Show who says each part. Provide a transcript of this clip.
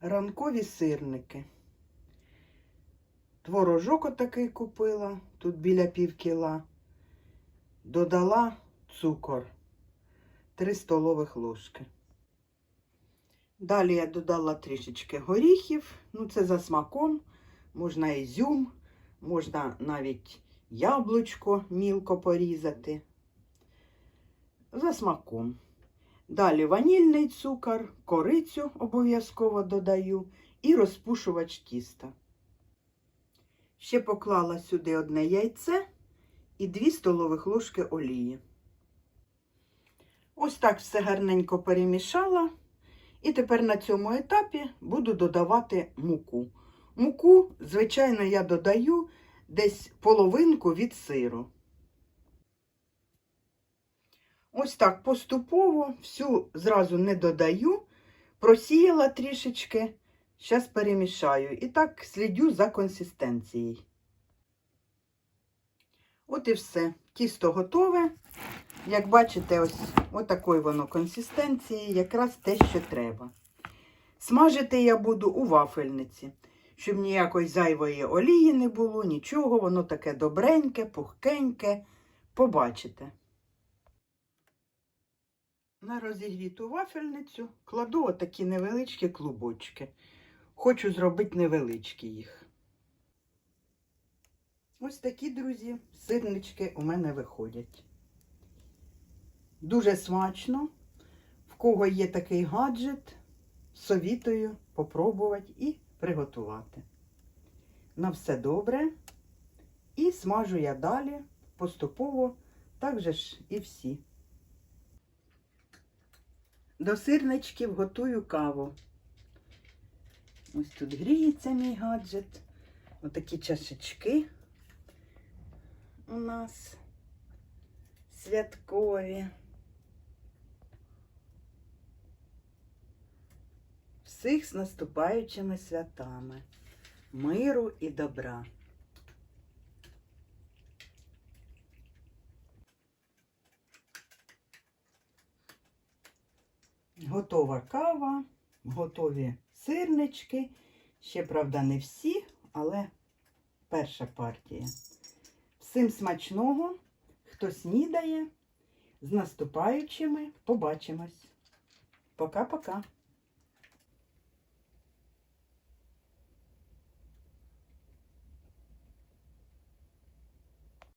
Speaker 1: Ранкові сирники. Творожок отакий купила, тут біля пів кіла. Додала цукор 3 столових ложки. Далі я додала трішечки горіхів, ну це за смаком, можна ізюм, можна навіть яблучко мілко порізати. За смаком. Далі ванільний цукор, корицю обов'язково додаю і розпушувач тіста. Ще поклала сюди одне яйце і 2 столових ложки олії. Ось так все гарненько перемішала. І тепер на цьому етапі буду додавати муку. Муку, звичайно, я додаю десь половинку від сиру. Ось так поступово всю зразу не додаю, просіяла трішечки, зараз перемішаю. І так слідю за консистенцією. От і все. Тісто готове. Як бачите, ось отакої воно консистенції, якраз те, що треба. Смажити я буду у вафельниці, щоб ніякої зайвої олії не було, нічого, воно таке добреньке, пухкеньке. Побачите. На розігріту вафельницю кладу отакі невеличкі клубочки. Хочу зробити невеличкі їх. Ось такі, друзі, сирнички у мене виходять. Дуже смачно. В кого є такий гаджет, совітую попробувати і приготувати. На все добре. І смажу я далі поступово, так же ж і всі. До сирничків готую каву. Ось тут гріється мій гаджет. Отакі чашечки у нас святкові. Всіх з наступаючими святами, миру і добра. Готова кава, готові сирнички. Ще, правда, не всі, але перша партія. Всім смачного, хто снідає, з наступаючими побачимось. Пока-пока.